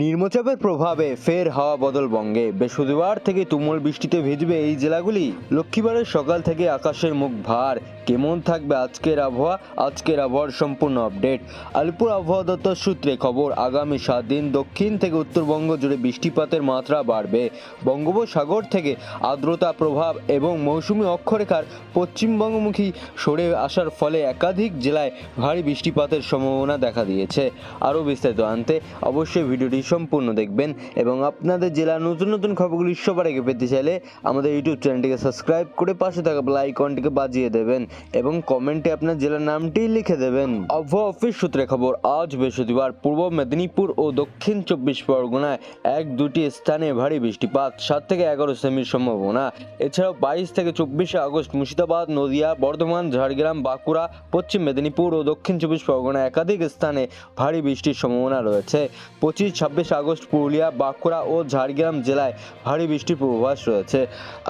নিম্নচাপের প্রভাবে ফের হাওয়া বদল বঙ্গে। বৃহস্পতিবার থেকে তুমুল বৃষ্টিতে ভিজবে এই জেলাগুলি। লক্ষ্মীবারের সকাল থেকে আকাশের মুখ ভার। কেমন থাকবে আজকের আবহাওয়া? আজকের আবহাওয়ার সম্পূর্ণ আপডেট। আলিপুর আবহাওয়া দপ্তর সূত্রে খবর, আগামী সাত দিন দক্ষিণ থেকে উত্তরবঙ্গ জুড়ে বৃষ্টিপাতের মাত্রা বাড়বে। বঙ্গোপসাগর থেকে আর্দ্রতা প্রভাব এবং মৌসুমী অক্ষরেখার পশ্চিমবঙ্গমুখী সরে আসার ফলে একাধিক জেলায় ভারী বৃষ্টিপাতের সম্ভাবনা দেখা দিয়েছে। আরও বিস্তারিত আনতে অবশ্যই ভিডিওটি সম্পূর্ণ দেখবেন এবং আপনাদের জেলার নতুন নতুন খবরগুলি সবার আগে পেতে চাইলে আমাদের ইউটিউব চ্যানেলটিকে সাবস্ক্রাইব করে পাশে থাকা বেল আইকনটিকে বাজিয়ে দেবেন এবং কমেন্টে আপনার জেলার নামটি লিখে দেবেন। আবহাওয়া অফিস সূত্রে খবর, আজ বৃহস্পতিবার পূর্ব মেদিনীপুর ও দক্ষিণ চব্বিশ পরগনায় এক দুটি স্থানে ভারী বৃষ্টিপাত, সাত থেকে এগারো সেমির সম্ভাবনা। এছাড়াও বাইশ থেকে চব্বিশে আগস্ট মুর্শিদাবাদ, নদিয়া, বর্ধমান, ঝাড়গ্রাম, বাঁকুড়া, পশ্চিম মেদিনীপুর ও দক্ষিণ চব্বিশ পরগনা একাধিক স্থানে ভারী বৃষ্টির সম্ভাবনা রয়েছে। পঁচিশ ছাব্বিশ আগস্ট পুরুলিয়া, বাঁকুড়া ও ঝাড়গ্রাম জেলায় ভারী বৃষ্টির পূর্বাভাস রয়েছে।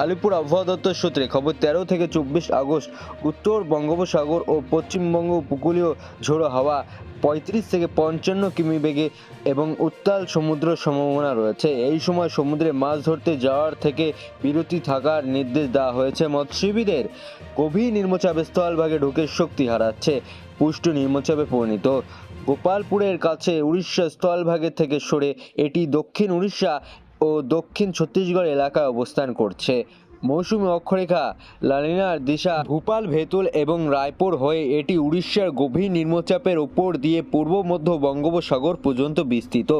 আলিপুর আবহাওয়া দপ্তর সূত্রে খবর, তেরো থেকে চব্বিশ আগস্ট উত্তর বঙ্গোপসাগর ও পশ্চিমবঙ্গ উপকূলীয় ঝোড়ো হাওয়া পঁয়ত্রিশ থেকে পঞ্চান্ন কিমি বেগে এবং উত্তাল সমুদ্র সম্ভাবনা রয়েছে। এই সময় সমুদ্রে মাছ ধরতে যাওয়ার থেকে বিরতি থাকার নির্দেশ দেওয়া হয়েছে। মৎস্যজীবীদের গভীর নিম্নচাপের স্থলভাগে ঢুকে শক্তি হারাচ্ছে। পুষ্ট নিম্নচাপে পরিণত গোপালপুরের কাছে উড়িষ্যা স্থলভাগের থেকে সরে এটি দক্ষিণ উড়িষ্যা ও দক্ষিণ ছত্তিশগড় এলাকায় অবস্থান করছে। মৌসুমী অক্ষরেখা, লালিনার দিশা, ভূপাল ভেতুল এবং রায়পুর হয়ে এটি উড়িষ্যার গভীর নিম্নচাপের ওপর দিয়ে পূর্ব মধ্য বঙ্গোপসাগর পর্যন্ত বিস্তৃত,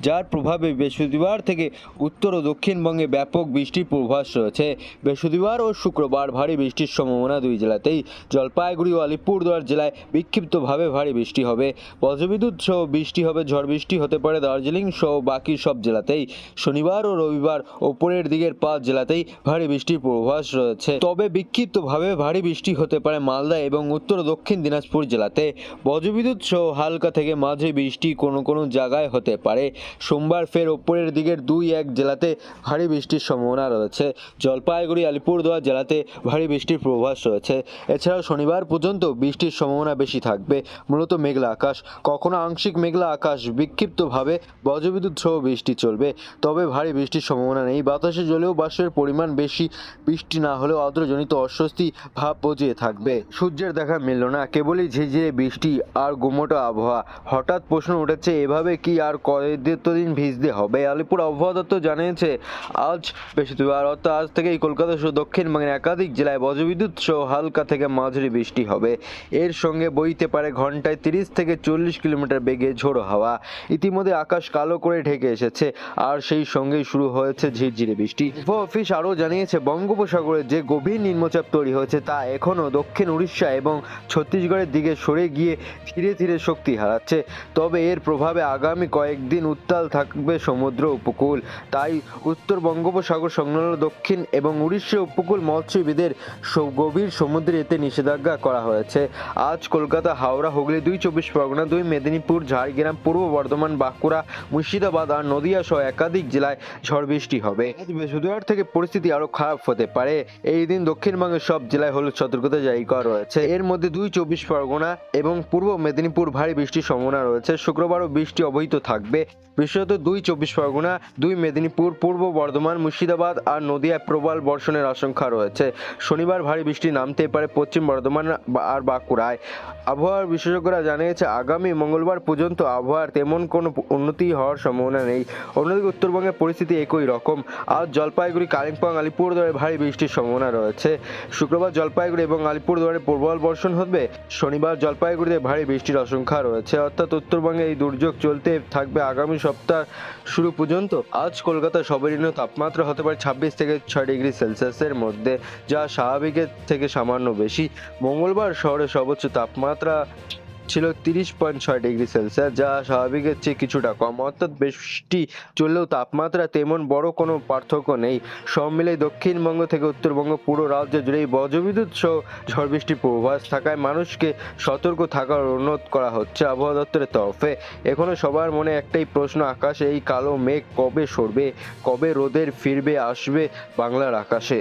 যার প্রভাবে বৃহস্পতিবার থেকে উত্তর ও দক্ষিণবঙ্গে ব্যাপক বৃষ্টির পূর্বাভাস রয়েছে। বৃহস্পতিবার ও শুক্রবার ভারী বৃষ্টির সম্ভাবনা দুই জেলাতেই। জলপাইগুড়ি ও আলিপুরদুয়ার জেলায় বিক্ষিপ্তভাবে ভারী বৃষ্টি হবে। বজ্রবিদ্যুৎ সহ বৃষ্টি হবে, ঝড় বৃষ্টি হতে পারে দার্জিলিং সহ বাকি সব জেলাতেই। শনিবার ও রবিবার ওপরের দিকের পাঁচ জেলাতেই ভারী বৃষ্টির পূর্বাভাস রয়েছে। তবে বিক্ষিপ্তভাবে ভারী বৃষ্টি হতে পারে মালদা এবং উত্তর দক্ষিণ দিনাজপুর জেলাতে। বজ্রবিদ্যুৎ সহ হালকা থেকে মাঝে বৃষ্টি কোনো কোনো জায়গায় হতে পারে। সোমবার ফের ওপরের দিকের দুই এক জেলাতে ভারী বৃষ্টির সম্ভাবনা রয়েছে। জলপাইগুড়ি, আলিপুরদুয়ার জেলাতে ভারী বৃষ্টির পূর্বাভাস রয়েছে। এছাড়াও শনিবার পর্যন্ত বৃষ্টির সম্ভাবনা বেশি থাকবে। মূলত মেঘলা আকাশ, কখনো আংশিক মেঘলা আকাশ। বিক্ষিপ্তভাবে বজ্রবিদ্যুৎ সহ বৃষ্টি চলবে। তবে ভারী বৃষ্টির সম্ভাবনা নেই। বাতাসে জলেও বাষ্পের পরিমাণ বেশি বৃষ্টি না হলেও আর্দ্রজনিত অস্বস্তি ভাব বজিয়ে থাকবে। সূর্যের দেখা মিলল না, কেবলই ঝিঝিরে বৃষ্টি আর গুমোটো আবহাওয়া। হঠাৎ প্রশ্ন উঠেছে, এভাবে কি আর কয়েকদিন ভিজতে হবে? আলিপুর আবহাওয়া দপ্তর জানিয়েছে, আজ বৃহস্পতিবার, অর্থাৎ আজ থেকেই কলকাতা সহ দক্ষিণবঙ্গের একাধিক জেলায় বজ্রবিদ্যুৎ সহ হালকা থেকে মাঝারি বৃষ্টি হবে। এর সঙ্গে বইতে পারে, ঘন্টায় তিরিশ থেকে চল্লিশ কিলোমিটার বেগে ঝোড়ো হাওয়া। ইতিমধ্যে আকাশ কালো করে ঢেকে এসেছে, আর সেই সঙ্গেই শুরু হয়েছে ঝিরঝিরে বৃষ্টি। অফিস আরও জানিয়েছে বঙ্গোপসাগরে যে গভীর নিম্নচাপ তৈরি হয়েছে তা এখনও দক্ষিণ উড়িষ্যা এবং ছত্তিশগড়ের দিকে সরে গিয়ে ধীরে ধীরে শক্তি হারাচ্ছে। তবে এর প্রভাবে আগামী কয়েকদিন উত্তাল থাকবে সমুদ্র উপকূল। তাই উত্তর বঙ্গোপসাগর সংলগ্ন দক্ষিণ এবং উড়িষ্যা উপকূল মৎস্যবিদের গভীর সমুদ্রে এতে নিষেধাজ্ঞা করা হয়েছে। আজ কলকাতা, হাওড়া, হুগলি দুই চব্বিশ পরগনা, দুই মেদিনীপুর, ঝাড়গ্রাম, পূর্ব বর্ধমান, বাঁকুড়া, মুর্শিদাবাদ আর নদিয়া সহ একাধিক জেলায় ঝড় বৃষ্টি হবে। বৃহস্পতিবার থেকে পরিস্থিতি আরও খারাপ হতে পারে। এই দিন দক্ষিণবঙ্গের সব জেলায় হলুদ সতর্কতা জারি করা রয়েছে। এর মধ্যে দুই চব্বিশ পরগনা এবং পূর্ব মেদিনীপুর ভারী বৃষ্টির সম্ভাবনা রয়েছে। শুক্রবারও বৃষ্টি অবহিত থাকবে। বিশেষত দুই চব্বিশ পরগনা, দুই মেদিনীপুর, পূর্ব বর্ধমান, মুর্শিদাবাদ আর নদিয়ায় প্রবল বর্ষণের আশঙ্কা রয়েছে। শনিবার ভারী বৃষ্টি নামতে পারে পশ্চিম বর্ধমান আর বাঁকুড়ায়। আবহাওয়ার বিশেষজ্ঞরা জানিয়েছে, আগামী মঙ্গলবার পর্যন্ত আবহাওয়ার তেমন কোনো উন্নতি হওয়ার সম্ভাবনা নেই। অন্যদিকে উত্তরবঙ্গের পরিস্থিতি একই রকম। আজ জলপাইগুড়ি, কালিম্পং আলিপুরদুয়ারে ভারী বৃষ্টির সম্ভাবনা রয়েছে। শুক্রবার জলপাইগুড়ি এবং আলিপুরদুয়ারে প্রবল বর্ষণ হবে শনিবার জলপাইগুড়িতে ভারী বৃষ্টির আশঙ্কা রয়েছে। অর্থাৎ উত্তরবঙ্গে এই দুর্যোগ চলতে থাকবে আগামী সপ্তাহ শুরু পর্যন্ত। আজ কলকাতার সর্বনিম্ন তাপমাত্রা হতে পারে ছাব্বিশ থেকে ছয় ডিগ্রি সেলসিয়াসের মধ্যে, যা স্বাভাবিকের থেকে সামান্য বেশি। মঙ্গলবার শহরে সর্বোচ্চ তাপমাত্রা ছিল তিরিশ পয়েন্ট ছয় ডিগ্রি সেলসিয়াস, যা স্বাভাবিকের চেয়ে কিছুটা কম। অর্থাৎ বৃষ্টি চললেও তাপমাত্রা তেমন বড় কোনো পার্থক্য নেই। সব মিলে দক্ষিণবঙ্গ থেকে উত্তরবঙ্গ পুরো রাজ্য জুড়েই বজ্রবিদ্যুৎ সহ ঝড় বৃষ্টির পূর্বাভাস থাকায় মানুষকে সতর্ক থাকার অনুরোধ করা হচ্ছে আবহাওয়া দপ্তরের তরফে। এখনও সবার মনে একটাই প্রশ্ন, আকাশে এই কালো মেঘ কবে সরবে, কবে রোদের ফিরবে, আসবে বাংলার আকাশে?